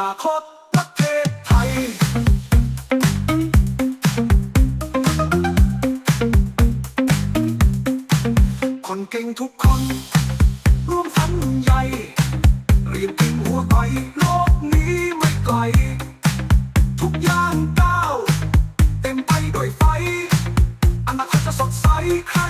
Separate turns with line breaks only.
นาคตประเทศไทยคนเก่งทุกคน ร่วมฝันใหญ่เรียนกินหัวไกโลกนี้ไม่ไกลทุกอย่างก้าว เต็มไปด้วยไฟอนาคตจะสดใสใคร